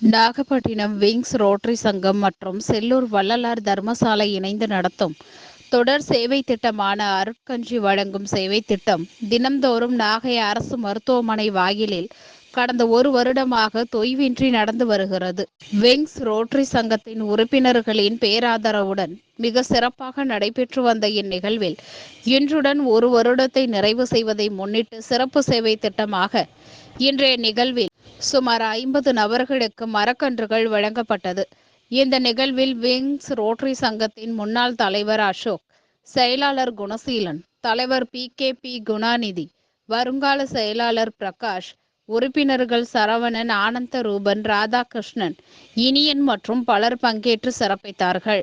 Nagapattinam wings rotary சங்கம் மற்றும் செல்லூர் வள்ளலார் தர்மசாலை இணைந்து நடத்தும் தொடர் சேவை திட்டமான அருட்கஞ்சி வழங்கும் சேவை திட்டம். தினம்தோறும் நாகை அரசு மருத்துவமனை வாயிலில் கடந்த ஒரு வருடமாக தொய்வின்றி நடந்து வருகிறது. விங்ஸ் ரோட்டரி சங்கத்தின் உறுப்பினர்களின் பேராதரவுடன் மிக சிறப்பாக நடைபெற்று வந்த இந்நிகழ்வில் இன்றுடன் ஒரு வருடத்தை நிறைவு செய்வதை முன்னிட்டு சிறப்பு சேவை திட்டமாக இன்றைய நிகழ்வில் சுமார் ஐம்பது நபர்களுக்கு மரக்கன்றுகள் வழங்கப்பட்டது. இந்த நிகழ்வில் விங்ஸ் ரோட்டரி சங்கத்தின் முன்னாள் தலைவர் அசோக் செயலாளர் குணசீலன் தலைவர் பி கே பி குணாநிதி வருங்கால செயலாளர் பிரகாஷ் உறுப்பினர்கள் சரவணன் ஆனந்த ரூபன் ராதாகிருஷ்ணன் இனியன் மற்றும் பலர் பங்கேற்று சிறப்பித்தார்கள்.